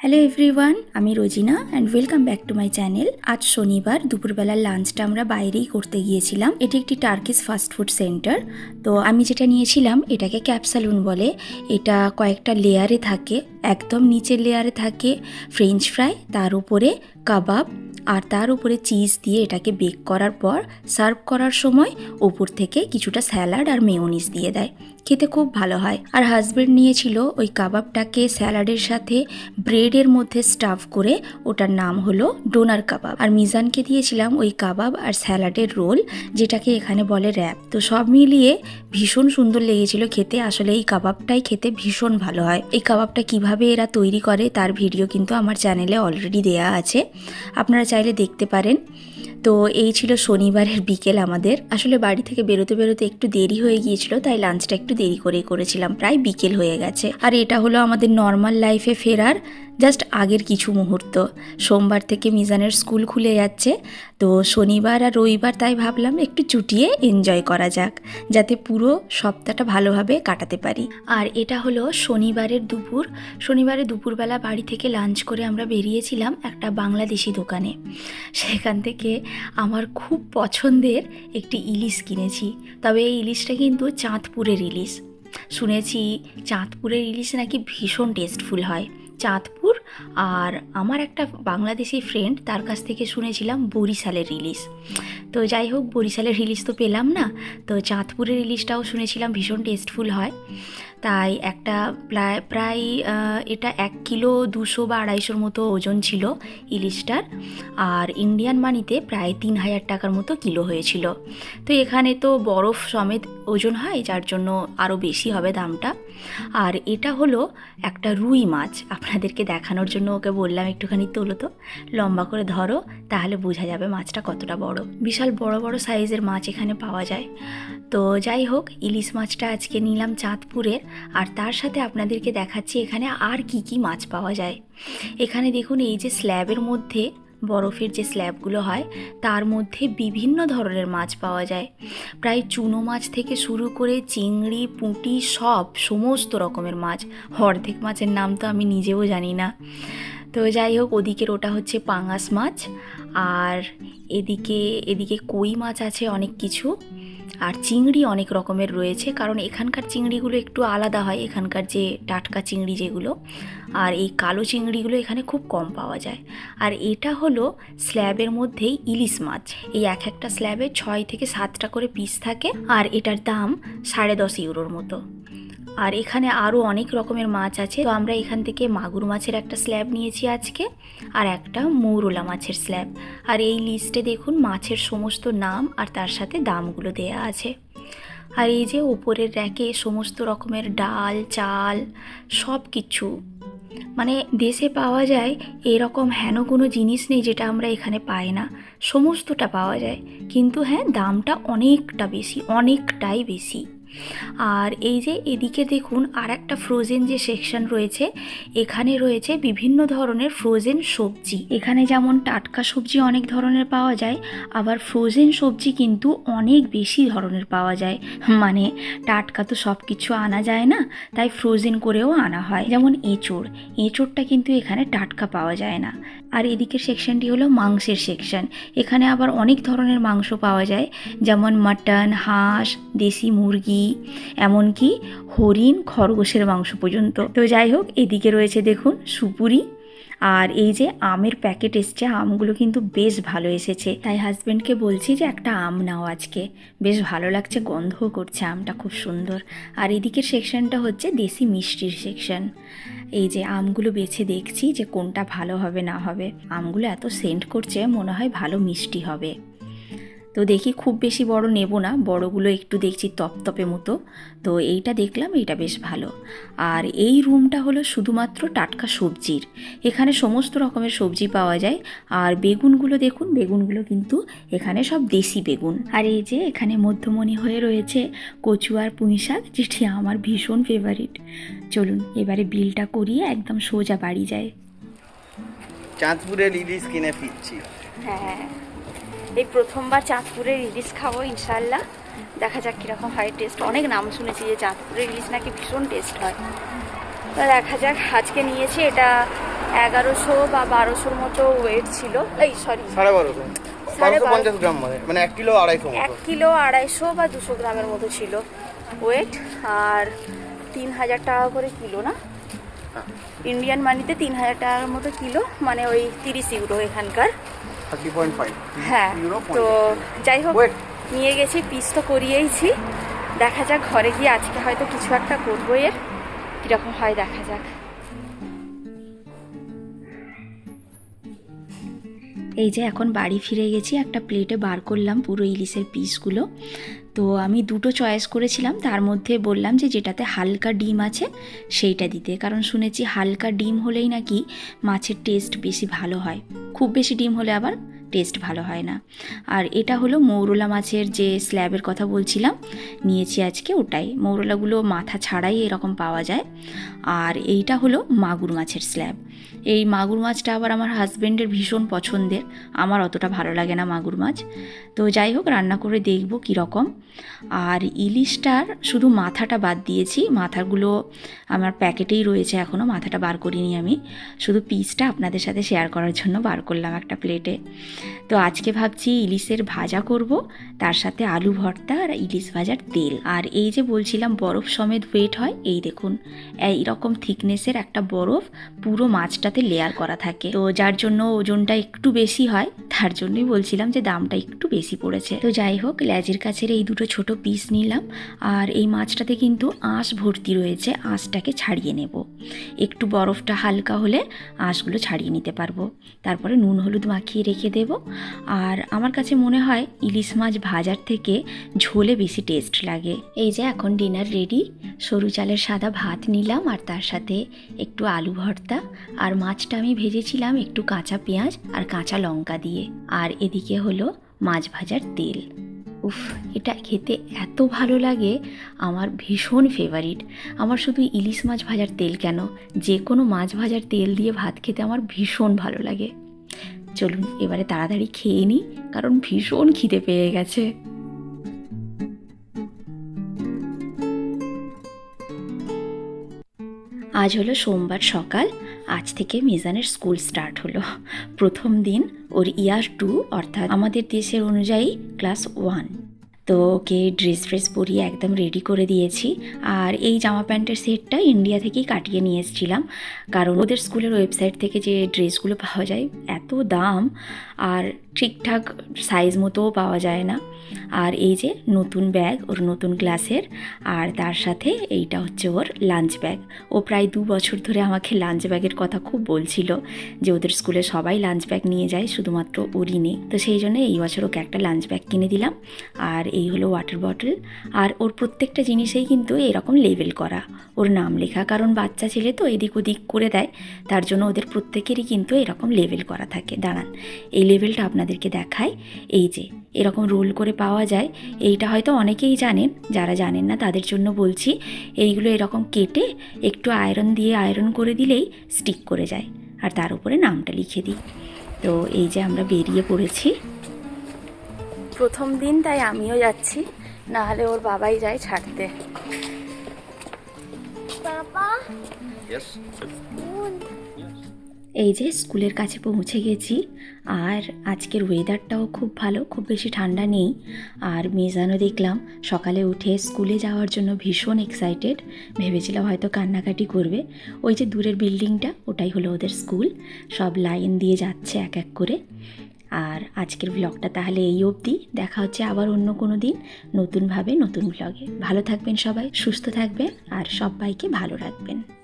Hello everyone আমি Rozina and welcome back to my channel আজ শনিবার দুপুরবেলার লাঞ্চটা আমরা বাইরেই করতে গিয়েছিলাম। এটি একটি টার্কিস ফাস্ট ফুড সেন্টার তো আমি যেটা নিয়েছিলাম, এটাকে ক্যাপসালুন বলে। এটা কয়েকটা লেয়ারে থাকে, একদম নিচের লেয়ারে থাকে ফ্রেঞ্চ ফ্রাই তার উপরে কাবাব আর তার উপরে চিজ দিয়ে এটাকে বেক করার পর সার্ভ করার সময় ওপর থেকে কিছুটা স্যালাড আর মেয়োনিজ দিয়ে দেয়। খেতে খুব ভালো হয়। আর হাজবেন্ড নিয়েছিল ওই কাবাবটাকে স্যালাডের সাথে ব্রেডের মধ্যে স্টাফ করে, ওটার নাম হলো ডোনার কাবাব। আর মিজানকে দিয়েছিলাম ওই কাবাব আর স্যালাডের রোল, যেটাকে এখানে বলে র্যাপ তো সব মিলিয়ে ভীষণ সুন্দর লেগেছিল খেতে। আসলে এই কাবাবটাই খেতে ভীষণ ভালো হয়। এই কাবাবটা কীভাবে এরা তৈরি করে তার ভিডিও কিন্তু আমার চ্যানেলে অলরেডি দেয়া আছে। আপনারা চাইলে দেখতে পারেন। তো এই ছিল শনিবারের বিকেল আমাদের। আসলে বাড়ি থেকে বেরোতে বেরোতে একটু দেরি হয়ে গিয়েছিল, তাই লাঞ্চটা একটু দেরি করেই করেছিলাম। প্রায় বিকেল হয়ে গেছে। আর এটা হলো আমাদের নর্মাল লাইফে ফেরার জাস্ট আগের কিছু মুহূর্ত। সোমবার থেকে মিজানের স্কুল খুলে যাচ্ছে, তো শনিবার আর রবিবার তাই ভাবলাম একটু চুটিয়ে এনজয় করা যাক, যাতে পুরো সপ্তাহটা ভালোভাবে কাটাতে পারি। আর এটা হলো শনিবারের দুপুর। শনিবারে দুপুরবেলা বাড়ি থেকে লাঞ্চ করে আমরা বেরিয়েছিলাম একটা বাংলাদেশি দোকানে। সেখান থেকে আমার খুব পছন্দের একটি ইলিশ কিনেছি। তবে এই ইলিশটা কিন্তু চাঁদপুরের ইলিশ। শুনেছি চাঁদপুরের ইলিশ নাকি ভীষণ টেস্টফুল হয়। চাঁদপুর আর আমার একটা বাংলাদেশি ফ্রেন্ড তার কাছ থেকে শুনেছিলাম বরিশালের ইলিশ। তো যাই হোক, বরিশালের ইলিশ তো পেলাম না। তো চাঁদপুরের ইলিশটাও শুনেছিলাম ভীষণ টেস্টফুল হয়। তাই একটা প্রায় প্রায় এটা এক কিলো দুশো বা আড়াইশোর মতো ওজন ছিল ইলিশটার। আর ইন্ডিয়ান মানিতে প্রায় তিন হাজার টাকার মতো কিলো হয়েছিল। তো এখানে তো বরফ সমেত ওজন হয়, যার জন্য আরও বেশি হবে দামটা। আর এটা হলো একটা রুই মাছ। আপনাদেরকে দেখানোর জন্য ওকে বললাম একটুখানি, তোলো তো। লম্বা করে ধরো, তাহলে বোঝা যাবে মাছটা কতটা বড়। বিশাল বড় বড় সাইজের মাছ এখানে পাওয়া যায়। তো যাই হোক, ইলিশ মাছটা আজকে নিলাম চাঁদপুরের। আর তার সাথে আপনাদেরকে দেখাচ্ছি এখানে আর কি কি মাছ পাওয়া যায়। এখানে দেখুন এই যে স্ল্যাবের মধ্যে, বরফের যে স্ল্যাবগুলো হয়, তার মধ্যে বিভিন্ন ধরনের মাছ পাওয়া যায়। প্রায় চুনো মাছ থেকে শুরু করে চিংড়ি, পুঁটি সব সমস্ত রকমের মাছ, অর্ধেক মাছের নাম তো আমি নিজেও জানি না। তো যাই হোক, ওদিকের ওটা হচ্ছে পাঙাশ মাছ। আর এদিকে এদিকে কই মাছ আছে অনেক কিছু। আর চিংড়ি অনেক রকমের রয়েছে, কারণ এখানকার চিংড়িগুলো একটু আলাদা হয়, এখানকার যে টাটকা চিংড়ি যেগুলো। আর এই কালো চিংড়িগুলো এখানে খুব কম পাওয়া যায়। আর এটা হলো স্ল্যাবের মধ্যেই ইলিশ মাছ। এই এক একটা স্ল্যাবে ছয় থেকে সাতটা করে পিস থাকে, আর এটার দাম সাড়ে দশ ইউরোর মতো। আর এখানে আরও অনেক রকমের মাছ আছে। তো আমরা এখান থেকে মাগুর মাছের একটা স্ল্যাব নিয়েছি আজকে আর একটা মৌরলা মাছের স্ল্যাব আর এই লিস্টে দেখুন মাছের সমস্ত নাম আর তার সাথে দামগুলো দেয়া আছে। আর এই যে ওপরের র্যাকে সমস্ত রকমের ডাল, চাল সব কিছু মানে দেশে পাওয়া যায় এরকম হেন কোনো জিনিস নেই যেটা আমরা এখানে পাই না। সমস্তটা পাওয়া যায়। কিন্তু হ্যাঁ দামটা অনেকটা বেশি, অনেকটাই বেশি। আর এই যে এদিকে দেখুন আর একটা ফ্রোজেন যে সেকশন রয়েছে, এখানে রয়েছে বিভিন্ন ধরনের ফ্রোজেন সবজি। এখানে যেমন টাটকা সবজি অনেক ধরনের পাওয়া যায়, আবার ফ্রোজেন সবজি কিন্তু অনেক বেশি ধরনের পাওয়া যায়। মানে টাটকা তো সব কিছু আনা যায় না, তাই ফ্রোজেন করেও আনা হয়। যেমন এঁচোড়, এঁচোড়টা কিন্তু এখানে টাটকা পাওয়া যায় না। আর এদিকের সেকশনটি হলো মাংসের সেকশন এখানে আবার অনেক ধরনের মাংস পাওয়া যায়, যেমন মাটন হাঁস, দেশি মুরগি, এমনকি হরিণ, খরগোশের মাংস পর্যন্ত। তো যাই হোক, এদিকে রয়েছে দেখুন সুপুরি আর এই যে আমের প্যাকেট এসছে, আমগুলো কিন্তু বেশ ভালো এসেছে। তাই হাজব্যান্ডকে বলছি যে একটা আম নাও আজকে। বেশ ভালো লাগছে, গন্ধও করছে আমটা, খুব সুন্দর। আর এদিকের সেকশনটা হচ্ছে দেশি মিষ্টির সেকশন এই যে আমগুলো বেছে দেখছি যে কোনটা ভালো হবে না হবে। আমগুলো এত সেন্ট করছে, মনে হয় ভালো মিষ্টি হবে। তো দেখি খুব বেশি বড় নেব না বড়গুলো একটু দেখছি তপতপে মতো। তো এইটা দেখলাম এইটা বেশ ভালো। আর এই রুমটা হলো শুধুমাত্র টাটকা সবজির। এখানে সমস্ত রকমের সবজি পাওয়া যায়। আর বেগুনগুলো দেখুন বেগুনগুলো কিন্তু এখানে সব দেশি বেগুন। আর এই যে এখানে মধ্যমণি হয়ে রয়েছে কচু আর পুঁই শাক যেটি আমার ভীষণ ফেভারিট চলুন এবারে বিলটা করিয়ে একদম সোজা বাড়ি যায় চাঁদপুরের ইলিশ কিনে ফিরছি। হ্যাঁ। এই প্রথমবার চাঁদপুরের ইলিশ খাব ইনশাল্লাহ দেখা যাক কীরকম হয় টেস্ট অনেক নাম শুনেছি যে চাঁদপুরের ইলিশ নাকি ভীষণ টেস্ট হয়। তো দেখা যাক আজকে নিয়েছি এটা এগারোশো বা বারোশোর মতো ওয়েট ছিল। এই সরি সাড়ে বারোশো। সাড়ে পঞ্চাশ গ্রাম মানে মানে এক কিলো আড়াইশো এক কিলো আড়াইশো বা দুশো গ্রামের মতো ছিল ওয়েট আর তিন হাজার টাকা করে কিলো না। ইন্ডিয়ান মানিতে তিন হাজার টাকার মতো কিলো মানে ওই তিরিশ ইউরো এখানকার। হ্যাঁ তো যাই হোক নিয়ে গেছি পিস তো করিয়েইছি। দেখা যাক ঘরে গিয়ে আজকে হয়তো কিছু একটা করব এর। কীরকম হয় দেখা যাক। এই যে এখন বাড়ি ফিরে গেছি একটা প্লেটে বার করলাম পুরো ইলিশের পিসগুলো তো আমি দুটো চয়েস করেছিলাম তার মধ্যে বললাম যে যেটাতে হালকা ডিম আছে সেইটা দিতে। কারণ শুনেছি হালকা ডিম হলেই নাকি মাছের টেস্ট বেশি ভালো হয়। খুব বেশি ডিম হলে আবার টেস্ট ভালো হয় না। আর এটা হলো মৌরলা মাছের যে স্ল্যাবের কথা বলছিলাম, নিয়েছি আজকে ওটাই। মৌরলাগুলো মাথা ছাড়াই এরকম পাওয়া যায়। আর এইটা হলো মাগুর মাছের স্ল্যাব এই মাগুর মাছটা আবার আমার হাজব্যান্ডের ভীষণ পছন্দের। আমার অতটা ভালো লাগে না মাগুর মাছ। তো যাই হোক, রান্না করে দেখব কীরকম আর ইলিশটার শুধু মাথাটা বাদ দিয়েছি। মাথাগুলো আমার প্যাকেটেই রয়েছে এখনও মাথাটা বার করিনি আমি। শুধু পিসটা আপনাদের সাথে শেয়ার করার জন্য বার করলাম একটা প্লেটে তো আজকে ভাবছি ইলিশের ভাজা করব, তার সাথে আলু ভর্তা আর ইলিশ ভাজার তেল। আর এই যে বলছিলাম বরফ সমেত ওয়েট হয়, এই দেখুন, এই রকম থিকনেসের একটা বরফ পুরো মাছটাতে লেয়ার করা থাকে। তো যার জন্য ওজনটা একটু বেশি হয়, তার জন্যই বলছিলাম যে দামটা একটু বেশি পড়েছে। তো যাই হোক, ল্যাজের কাছের এই দুটো ছোট পিস নিলাম, আর এই মাছটাতে কিন্তু আঁশ ভর্তি রয়েছে, আঁশটাকে ছাড়িয়ে নেব। একটু বরফটা হালকা হলে আঁশগুলো ছাড়িয়ে নিতে পারব। তারপরে নুন, হলুদ মাখিয়ে রেখে দেব। আর আমার কাছে মনে হয় ইলিশ মাছ ভাজার থেকে ঝোলে বেশি টেস্ট লাগে। এই যে এখন ডিনার রেডি সরু চালের সাদা ভাত নিলাম আর তার সাথে একটু আলু ভর্তা আর মাছটা আমি ভেজেছিলাম একটু কাঁচা পেঁয়াজ আর কাঁচা লঙ্কা দিয়ে। আর এদিকে হলো মাছ ভাজার তেল। উফ, এটা খেতে এত ভালো লাগে, আমার ভীষণ ফেভারিট আমার শুধু ইলিশ মাছ ভাজার তেল কেন? যে কোনো মাছ ভাজার তেল দিয়ে ভাত খেতে আমার ভীষণ ভালো লাগে। চলুন, এবারে তাড়াতাড়ি খেয়ে নিই, কারণ ভীষণ খিদে পেয়ে গেছে। আজ হলো সোমবার সকাল, আজ থেকে মিজানের স্কুল স্টার্ট হলো। প্রথম দিন ওর ইয়ার টু, অর্থাৎ আমাদের দেশের অনুযায়ী ক্লাস ওয়ান। তো ওকে ড্রেস ফ্রেস পরিয়ে একদম রেডি করে দিয়েছি। আর এই জামা প্যান্টের সেটটা ইন্ডিয়া থেকেই কাটিয়ে নিয়ে এসেছিলাম। কারণ ওদের স্কুলের ওয়েবসাইট থেকে যে ড্রেসগুলো পাওয়া যায়, এত দাম আর ঠিকঠাক সাইজ মতোও পাওয়া যায় না। আর এই যে নতুন ব্যাগ ওর নতুন ক্লাসের আর তার সাথে এইটা হচ্ছে ওর লাঞ্চ ব্যাগ ও প্রায় দু বছর ধরে আমাকে লাঞ্চ ব্যাগের কথা খুব বলছিল যে ওদের স্কুলে সবাই লাঞ্চ ব্যাগ নিয়ে যায়, শুধুমাত্র ওরই নেই। তো সেই জন্য এই বছর ওকে একটা লাঞ্চ ব্যাগ কিনে দিলাম। আর এই হলো ওয়াটার বটল আর ওর প্রত্যেকটা জিনিসেই কিন্তু এরকম লেবেল করা। ওর নাম লেখা, কারণ বাচ্চা ছেলে তো এদিক ওদিক করে দেয়, তার জন্য ওদের প্রত্যেকেরই কিন্তু এরকম লেবেল করা থাকে। দাঁড়ান, এই লেবেলটা আপনাদেরকে দেখায় এই যে, এরকম রোল করে পাওয়া যায়। এইটা হয়তো অনেকেই জানেন, যারা জানেন না তাদের জন্য বলছি, এইগুলো এরকম কেটে একটু আয়রন দিয়ে আয়রন করে দিলেই স্টিক করে যায়। আর তার উপরে নামটা লিখে দিই। তো এই যে আমরা বেরিয়ে পড়েছি। প্রথম দিন তাই আমিও যাচ্ছি। না হলে ওর বাবাই যায় ছাড়তে। এই যে স্কুলের কাছে পৌঁছে গেছি আর আজকের ওয়েদারটাও খুব ভালো খুব বেশি ঠান্ডা নেই। আর মেজানও দেখলাম সকালে উঠে স্কুলে যাওয়ার জন্য ভীষণ এক্সাইটেড ভেবেছিলাম হয়তো কান্নাকাটি করবে। ওই যে দূরের বিল্ডিংটা ওটাই হলো ওদের স্কুল। সব লাইন দিয়ে যাচ্ছে এক এক করে। আর আজকের ব্লগটা তাহলে এই অবধি। দেখা হচ্ছে আবার অন্য কোনো দিন নতুনভাবে নতুন ব্লগে ভালো থাকবেন সবাই, সুস্থ থাকবেন আর সবাইকে ভালো রাখবেন।